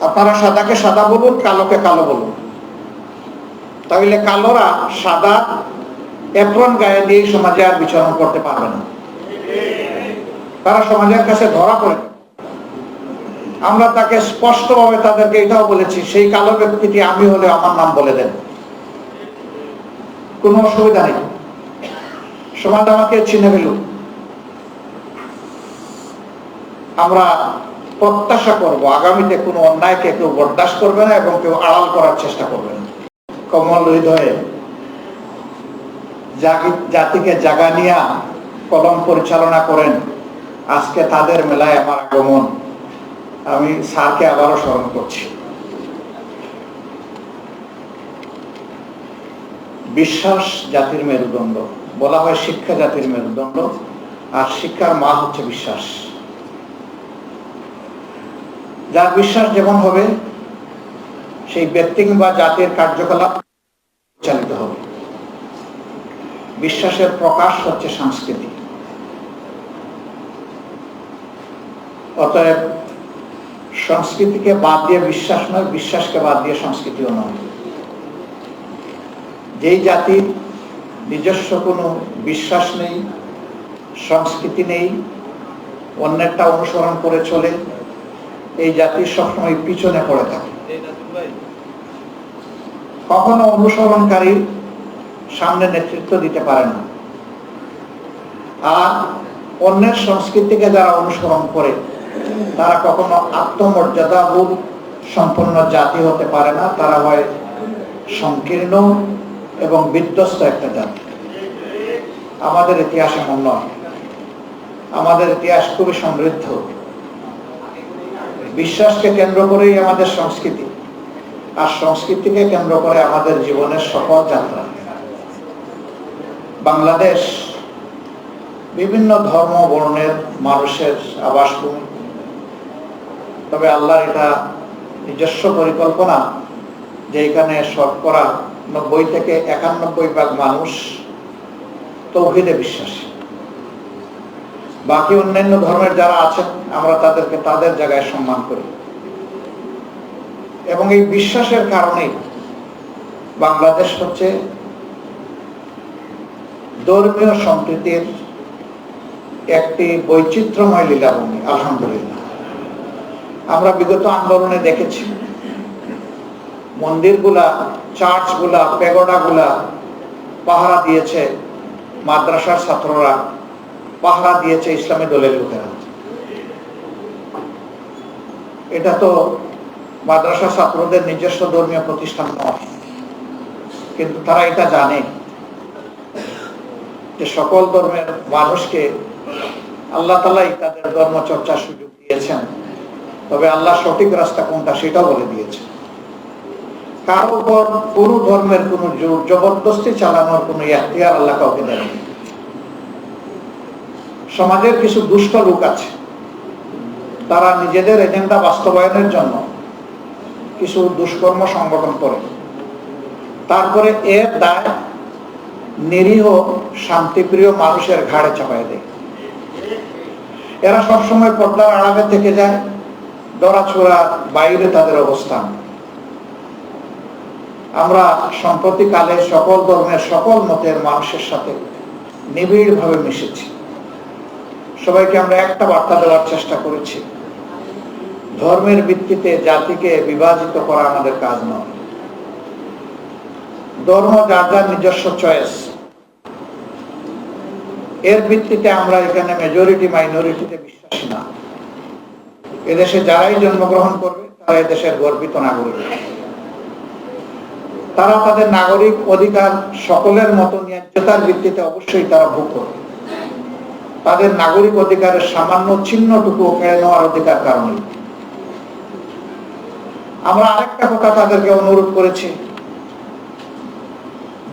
আপনারা সাদাকে সাদা বলুন কালোকে কালো বলুন তাহলে কালোরা সাদা এপ্রন গায়ে দিয়ে সমাজে আর বিচরণ করতে পারবে না। তারা সমাজের কাছে ধরা পড়ে। আমরা তাকে স্পষ্টভাবে তাদেরকে এটাও বলেছি, সেই কালো ব্যক্তিটি আমি হলে আমার নাম বলে দেন। কোনো অসুবিধা নেই। সমাজ আমাকে চিনে ফেলুক। আমরা প্রত্যাশা করব, আগামীতে কোনো অন্যায়কে কেউ বরদাস্ত করবে না এবং কেউ আড়াল করার চেষ্টা করবে না। কমল হৃদয়ে, জাগি- জাতিকে জাগানিয়া কলম পরিচালনা করেন। আজকে তাদের মেলায় আমার আগমন। আমি স্যারকে আবারও স্মরণ করছি। বিশ্বাস জাতির মেরুদণ্ড, বলা হয় শিক্ষা জাতির মেরুদণ্ড, আর শিক্ষার মা হচ্ছে বিশ্বাস। যার বিশ্বাস যেমন হবে, সেই ব্যক্তি কিংবা জাতির কার্যকলাপ চালিত হবে। বিশ্বাসের প্রকাশ হচ্ছে সংস্কৃতি অতএব সংস্কৃতিকে বাদ দিয়ে বিশ্বাস নয়, বিশ্বাসকে বাদ দিয়ে সংস্কৃতিও নয়। যেই জাতির নিজস্ব কোনো বিশ্বাস নেই, সংস্কৃতি নেই, অন্যেরটা অনুসরণ করে চলে এই জাতি সবসময় পিছনে পড়ে থাকে। কখনো অনুসরণকারী সামনে নেতৃত্ব দিতে পারে না। আর অন্যের সংস্কৃতিকে যারা অনুসরণ করে, তারা কখনো আত্মমর্যাদা বোধ সম্পন্ন জাতি হতে পারে না। তারা হয় সংকীর্ণ এবং বিধ্বস্ত একটা জাতি। আমাদের ইতিহাস এমন নয়। আমাদের ইতিহাস খুবই সমৃদ্ধ। বিশ্বাসকে কেন্দ্র করেই আমাদের সংস্কৃতি, আর সংস্কৃতিকে কেন্দ্র করে আমাদের জীবনের সফল যাত্রা। বাংলাদেশ বিভিন্ন ধর্ম, বর্ণের মানুষের আবাসভূমি। তবে আল্লাহর এটা নিজস্ব পরিকল্পনা যে এখানে শতকরা নব্বই থেকে একানব্বই ভাগ মানুষ তৌহিদে বিশ্বাসী। বাকি অন্যান্য ধর্মের যারা আছেন, আমরা তাদেরকে তাদের জায়গায় সম্মান করি। এবং এই বিশ্বাসের কারণে বাংলাদেশ হচ্ছে ধর্মীয় সম্প্রীতির একটি বৈচিত্র্যময় লীলাভূমি, আলহামদুলিল্লাহ। আমরা বিগত আন্দোলনে দেখেছি, মন্দিরগুলা চার্চগুলা পেগোডাগুলা পাহারা দিয়েছে মাদ্রাসার ছাত্ররা। পাহারা দিয়েছে ইসলামী দলের লোকেরা। এটা তো মাদ্রাসা ছাত্রদের নিজস্ব ধর্মীয় প্রতিষ্ঠান নয়, কিন্তু তারা এটা জানে যে সকল ধর্মের মানুষকে আল্লাহ তালাই তাদের ধর্ম চর্চার সুযোগ দিয়েছেন। তবে আল্লাহ সঠিক রাস্তা কোনটা সেটাও বলে দিয়েছে কারও উপর কোনো ধর্মের কোনো জোর জবরদস্তি চালানোর কোনো এখতিয়ার আল্লাহ কাউকে দেয়নি সমাজের কিছু দুষ্ট লোক আছে। তারা নিজেদের এজেন্ডা বাস্তবায়নের জন্য কিছু দুষ্কর্ম সংগঠন করে। তারপরে এর দায় নিরীহ, শান্তিপ্রিয় মানুষের ঘাড়ে চাপায় দেয়। এরা সবসময় পর্দার আড়ালে থেকে যায় দরাছোড়া বাইরে তাদের অবস্থান। আমরা সম্প্রতিকালে সকল ধর্মের সকল মতের মানুষের সাথে নিবিড়ভাবে মিশেছি। সবাইকে আমরা একটা বার্তা দেওয়ার চেষ্টা করেছি। ধর্মের ভিত্তিতে জাতিকে বিভাজিত করা আমাদের কাজ নয়। ধর্ম যার যার নিজস্ব চয়েস এর ভিত্তিতে আমরা এখানে মেজরিটি মাইনরিটিতে বিশ্বাসী না। এদেশে যারাই জন্মগ্রহণ করবে, তারা এদেশের গর্বিত নাগরিক। তারা তাদের নাগরিক অধিকার সকলের মতো ন্যায্যতার ভিত্তিতে অবশ্যই তারা ভোগ করবে। তাদের নাগরিক অধিকারের সামান্য চিহ্নটুকু কেড়ে নেওয়ার অধিকার কারণে আমরা আরেকটা কথা তাদেরকে অনুরোধ করেছি।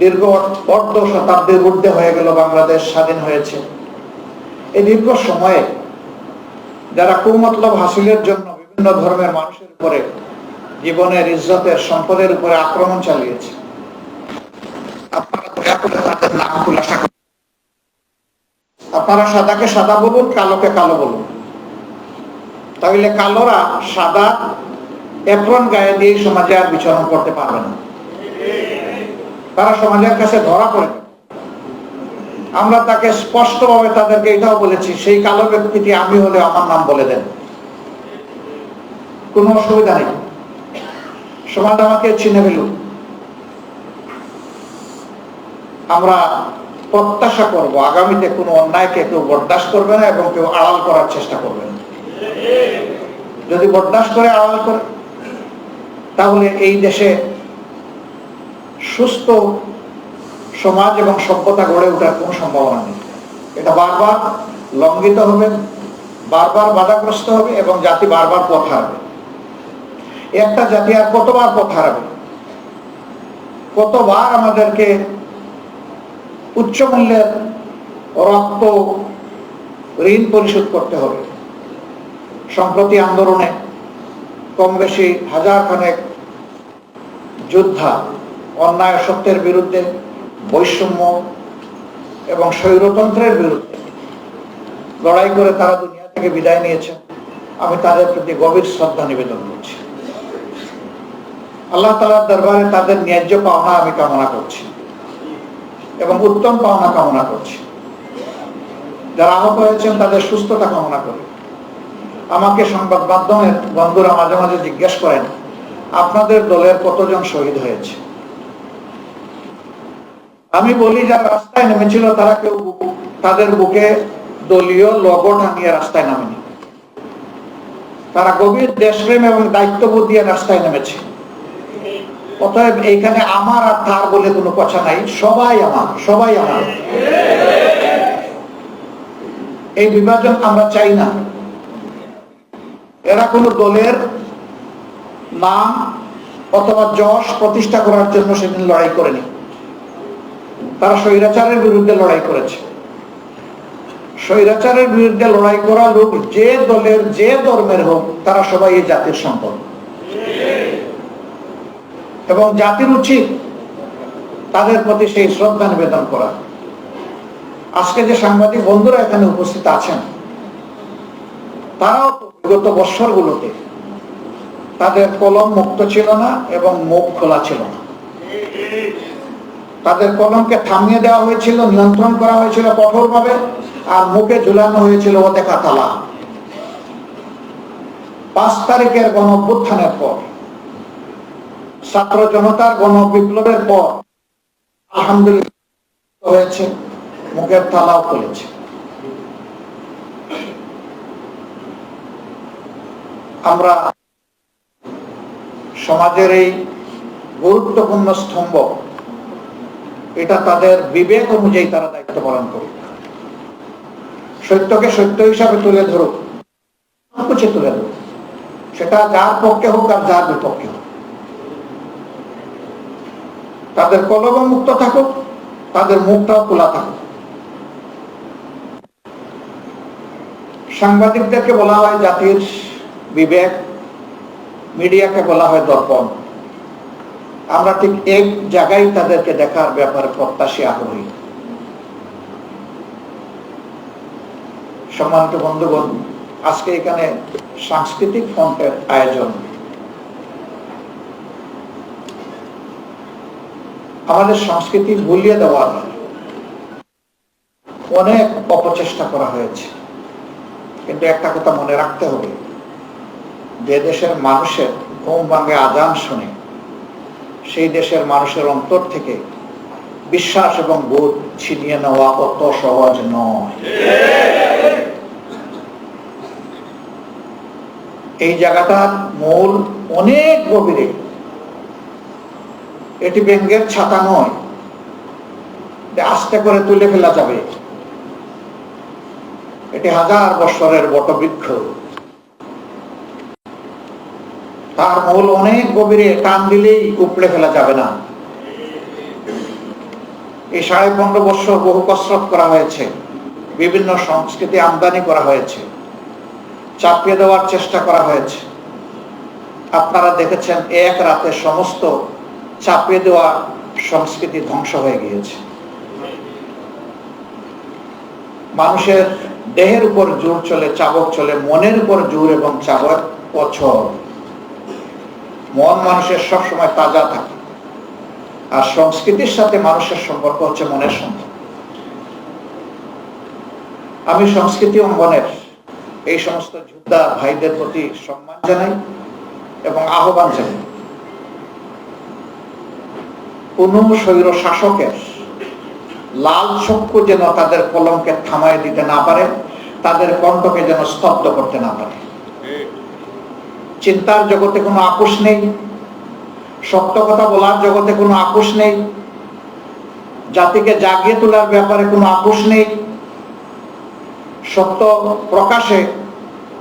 দীর্ঘ অর্ধ শতাব্দীর ঊর্ধ্বে হয়ে গেল বাংলাদেশ স্বাধীন হয়েছে। এই দীর্ঘ সময়ে যারা কুমতলব হাসিলের জন্য বিভিন্ন ধর্মের মানুষের উপরে জীবনের ইজ্জতের সম্পদের উপরে আক্রমণ চালিয়েছে, আপনারা দয়া করে তাদের নাম খুলাসা। আপনারা সাদাকে সাদা বলুন কালোকে কালো বলুন তাহলে কালোরা সাদা এপ্রন গায়ে দিয়ে সমাজে আর বিচরণ করতে পারবে না। তারা সমাজের কাছে ধরা পড়ে। আমরা তাকে স্পষ্টভাবে তাদেরকে এটাও বলেছি, সেই কালো ব্যক্তিটি আমি হলে আমার নাম বলে দেন। কোনো অসুবিধা নেই। সমাজ আমাকে চিনে ফেলুক। আমরা প্রত্যাশা করব, আগামীতে কোনো অন্যায়কে কেউ বরদাস্ত করবে না এবং কেউ আড়াল করার চেষ্টা করবে না। যদি বরদাস্ত করে, আড়াল করে, তাহলে এই দেশে সুস্থ সমাজ এবং সভ্যতা গড়ে ওঠার কোনো সম্ভাবনা নেই। এটা বারবার লঙ্ঘিত হবে, বারবার বাধাগ্রস্ত হবে এবং জাতি বারবার পথ হারাবে। একটা জাতি আর কতবার পথ হারাবে? কতবার আমাদেরকে উচ্চ মূল্যের রক্ত ঋণ পরিশোধ করতে হবে। সম্প্রতি আন্দোলনে কম বেশি হাজার খানেক যোদ্ধা অন্যায় সত্যের বিরুদ্ধে, বৈষম্য এবং স্বৈরতন্ত্রের বিরুদ্ধে লড়াই করে তারা দুনিয়া থেকে বিদায় নিয়েছে আমি তাদের প্রতি গভীর শ্রদ্ধা নিবেদন করছি। আল্লাহ তালার দরবারে তাদের ন্যায্য পাওনা আমি কামনা করছি। এবং উত্তম পাওনা কামনা করছি। যারা আহত হয়েছেন, তাদের সুস্থতা কামনা করি। আমাকে সংবাদ মাধ্যমের বন্ধুরা মাঝে মাঝে জিজ্ঞেস করেন, আপনাদের দলের কতজন শহীদ হয়েছে? আমি বলি, যারা রাস্তায় নেমেছিল, তারা কেউ তাদের বুকে দলীয় লগো টানিয়ে রাস্তায় নামেনি। তারা গভীর দেশপ্রেম এবং দায়িত্ববোধ দিয়ে রাস্তায় নেমেছে। অতএব এইখানে আমার আর তার বলে কোনো কথা নাই। সবাই আমার সবাই আমার। এই বিভাজন আমরা চাই না। এরা কোনো দলের নাম অথবা যশ প্রতিষ্ঠা করার জন্য সেদিন লড়াই করেনি। তারা স্বৈরাচারের বিরুদ্ধে লড়াই করেছে। স্বৈরাচারের বিরুদ্ধে লড়াই করা লোক যে দলের, যে ধর্মের হোক, তারা সবাই এই জাতির সম্পদ। এবং জাতির উচিত তাদের প্রতি সেই শ্রদ্ধা নিবেদন করা। আজকে যে সাংবাদিক বন্ধুরা এখানে উপস্থিত আছেন, তারাও বিগত বৎসরগুলোতে তাদের কলম মুক্ত ছিল না এবং মুখ খোলা ছিল না। তাদের কলমকে থামিয়ে দেওয়া হয়েছিল, নিয়ন্ত্রণ করা হয়েছিল কঠোরভাবে আর মুখে ঝুলানো হয়েছিল অদেখা তালা পাঁচ তারিখের গণ পর ছাত্র জনতার গণ বিপ্লবের পর আলহামদুলিল্লাহ হয়েছে, মুখের তালাও খুলেছে আমরা সমাজের এই গুরুত্বপূর্ণ স্তম্ভ, এটা তাদের বিবেক অনুযায়ী তারা দায়িত্ব পালন করুক। সত্যকে সত্য হিসাবে তুলে ধরুক তুলে ধরুক। সেটা যার পক্ষে হোক আর যার বিপক্ষে হোক। তাদের কলম মুক্ত থাকুক, তাদের মুখটাও খোলা থাকুক। সাংবাদিকদেরকে বলা হয় জাতির বিবেক, মিডিয়াকে বলা হয় দর্পণ। আমরা ঠিক এক জায়গায় তাদেরকে দেখার ব্যাপারে প্রত্যাশী আগ্রহী। সম্মানিত বন্ধুগণ, আজকে এখানে সাংস্কৃতিক ফ্রন্টের আয়োজন। আমাদের সংস্কৃতি ভুলিয়ে দেওয়ার অনেক অপচেষ্টা করা হয়েছে। কিন্তু একটা কথা মনে রাখতে হবে, যে দেশের মানুষের ঘুম ভাঙে আজান শুনে, সেই দেশের মানুষের অন্তর থেকে বিশ্বাস এবং বোধ ছিনিয়ে নেওয়া অত সহজ নয়। এই জায়গাটার মূল, অনেক গভীরে এটি ব্যঙ্গের ছাতা নয়। আস্তে করে তুলে ফেলা যাবে। এটি হাজার বছরের বটবৃক্ষ। তার মূল অনেক গভীরে টান দিলেই উপড়ে ফেলা যাবে না। এই সাড়ে পনেরো বছর বহু কসরত করা হয়েছে। বিভিন্ন সংস্কৃতি আমদানি করা হয়েছে। চাপিয়ে দেওয়ার চেষ্টা করা হয়েছে। আপনারা দেখেছেন, এক রাতে সমস্ত চাপিয়ে দেওয়া সংস্কৃতি ধ্বংস হয়ে গিয়েছে। মানুষের দেহের উপর জোর চলে, চাবক চলে, মনের উপর জোর এবং চাবক পছর মন মানুষের সবসময় তাজা থাকে। আর সংস্কৃতির সাথে মানুষের সম্পর্ক হচ্ছে মনের সম্পর্ক। আমি সংস্কৃতি অঙ্গনের এই সমস্ত যোদ্ধা ভাইদের প্রতি সম্মান জানাই এবং আহ্বান জানাই। কোন স্বৈর শাসকের লাল চক্ষু যেন তাদের কলমকে থামায় দিতে না পারে, তাদের কণ্ঠকে যেন স্তব্ধ করতে না পারে। চিন্তার জগতে কোনো আপোষ নেই, সত্য কথা বলার জগতে কোনো আপোষ নেই, জাতিকে জাগিয়ে তোলার ব্যাপারে কোনো আপোষ নেই, সত্য প্রকাশে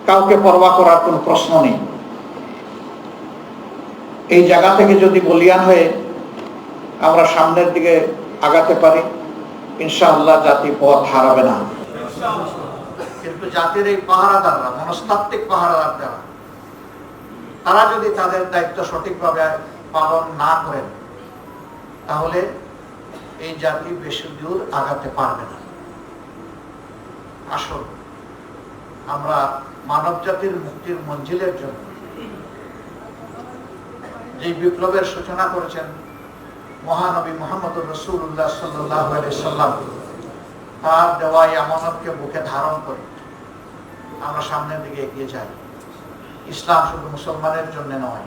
কাউকে পরবা করার কোনো প্রশ্ন নেই। এই জায়গা থেকে যদি বলিয়ান হয়ে আমরা সামনের দিকে আগাতে পারি। ইনশাআল্লাহ জাতি পথ হারাবে না। কিন্তু জাতির এই পাহারাদাররা, মনস্তাত্ত্বিক তারা যদি তাদের দায়িত্ব সঠিকভাবে পালন না করেন, তাহলে এই জাতি বেশি দূর আগাতে পারবে না। আসল আমরা মানব জাতির মুক্তির মঞ্জিলের জন্য যে বিপ্লবের সূচনা করেছেন মহানবী মোহাম্মদ রসুল্লাহ সাল্লাম তার দেওয়া এই আমানতকে বুকে ধারণ করে আমরা সামনের দিকে এগিয়ে যাই। ইসলাম শুধু মুসলমানের জন্য নয়,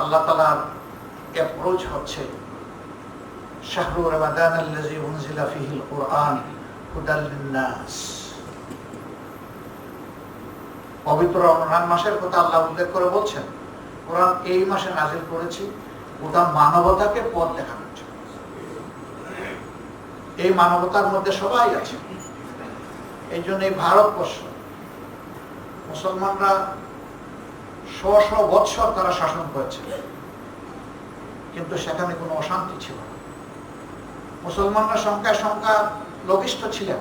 আল্লাহ তালার অ্যাপ্রোচ হচ্ছে শাহরু রমাদান কোরআন পবিত্র রমজান মাসের কথা আল্লাহ উল্লেখ করে বলছেন, কোরআন এই মাসে নাজিল করেছি গোটা মানবতাকে পথ দেখানোর জন্য। এই মানবতার মধ্যে সবাই আছে। এই জন্য এই ভারতবর্ষ, মুসলমানরা শ শ বৎসর তারা শাসন করেছে। কিন্তু সেখানে কোনো অশান্তি ছিল না। মুসলমানরা সংখ্যায় সংখ্যা লঘিষ্ঠ ছিলেন।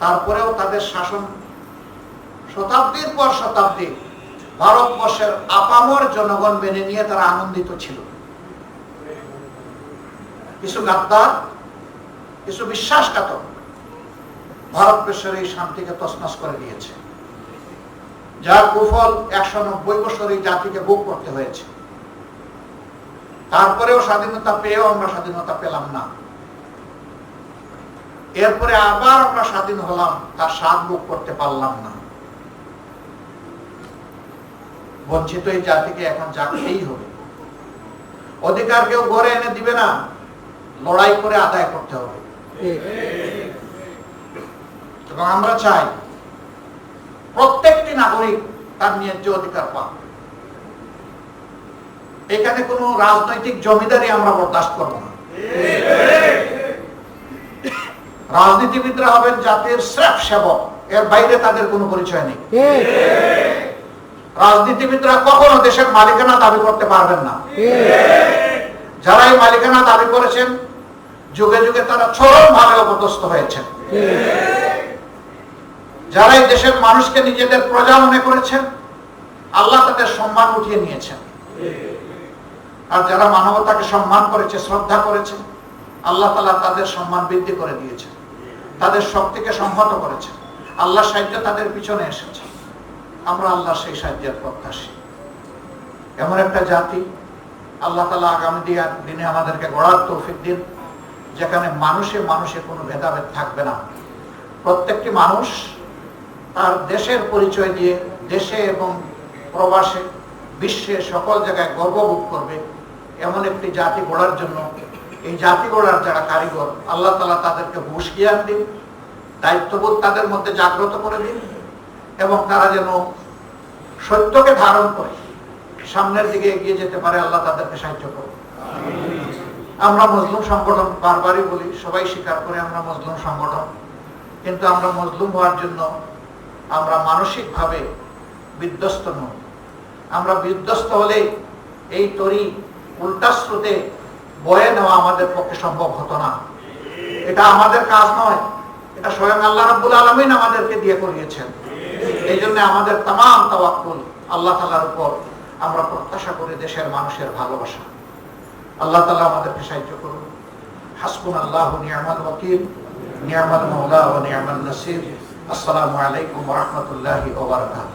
তারপরেও তাদের শাসন শতাব্দীর পর শতাব্দী ভারতবর্ষের আপামর জনগণ মেনে নিয়ে তারা আনন্দিত ছিল। কিছু গাদ্দার, কিছু বিশ্বাসঘাতক ভারতবর্ষের এই শান্তিকে তসনস করে দিয়েছে যার কুফল একশো নব্বই বছর এই জাতিকে ভোগ করতে হয়েছে। তারপরেও স্বাধীনতা পেয়েও আমরা স্বাধীনতা পেলাম না। এরপরে আবার আমরা স্বাধীন হলাম, তার স্বাদ ভোগ করতে পারলাম না। বঞ্চিত এই জাতিকে এখন জাগতেই হবে। অধিকার কেউ গড়ে এনে দিবে না, লড়াই করে আদায় করতে হবে। এবং আমরা চাই প্রত্যেকটি নাগরিক তার ন্যায্য অধিকার পাক। এখানে কোনো রাজনৈতিক জমিদারি আমরা বরদাস্ত করব না। রাজনীতিবিদরা হবেন জাতির শ্রেফ সেবক, এর বাইরে তাদের কোনো পরিচয় নেই। রাজনীতিবিদরা কখনো দেশের মালিকানা দাবি করতে পারবেন না। যারা এই মালিকানা দাবি করেছেন, যুগে যুগে তারা চরম ভাবে অপদস্থ হয়েছেন। যারা এই দেশের মানুষকে নিজেদের প্রজা মনে করেছেন, আল্লাহ তাদের সম্মান উঠিয়ে নিয়েছেন। আর যারা মানবতাকে সম্মান করেছে, শ্রদ্ধা করেছে, আল্লাহ তালা তাদের সম্মান বৃদ্ধি করে দিয়েছে তাদের শক্তিকে সংহত করেছে আল্লাহ সাহিত্য তাদের পিছনে এসেছে। আমরা আল্লাহ সেই সাহায্যের প্রত্যাশী। এমন একটা জাতি, আল্লাহ তালা আগামী দিনে আমাদেরকে গড়ার তৌফিক দিন, যেখানে মানুষে মানুষে কোনো ভেদাভেদ থাকবে না। প্রত্যেকটি মানুষ তার দেশের পরিচয় দিয়ে দেশে এবং প্রবাসে বিশ্বে সকল জায়গায় গর্ববোধ করবে এমন একটি জাতি গড়ার জন্য। এই জাতি গড়ার যারা কারিগর, আল্লাহ তালা তাদেরকে হুশ জ্ঞান দিন, দায়িত্ববোধ তাদের মধ্যে জাগ্রত করে দিন। এবং তারা যেন সত্যকে ধারণ করে, সামনের দিকে এগিয়ে যেতে পারে, আল্লাহ তাদেরকে সাহায্য করুন। আমরা মজলুম সংগঠন বারবারই বলি, সবাই স্বীকার করে আমরা মজলুম সংগঠন। কিন্তু আমরা মজলুম হওয়ার জন্য আমরা মানসিকভাবে বিধ্বস্ত নই। আমরা বিধ্বস্ত হলে এই তরি উল্টা স্রোতে বয়ে নেওয়া আমাদের পক্ষে সম্ভব হতো না। এটা আমাদের কাজ নয়, এটা স্বয়ং আল্লাহ রাব্বুল আলমিন আমাদেরকে দিয়ে করিয়েছেন। এই জন্য আমাদের তাম তাওয়াক্কুল আল্লাহ তালার উপর আমরা প্রত্যাশা করি দেশের মানুষের ভালোবাসা। আল্লাহ তালা আমাদেরকে সাহায্য করুন। হাসবুন আল্লাহ নিয়ামাল ওয়াকিল, নিয়ামাল মৌলা ও নিয়ামাল নাসির। আসসালামু আলাইকুম রহমতুল্লাহি ওবরাকাত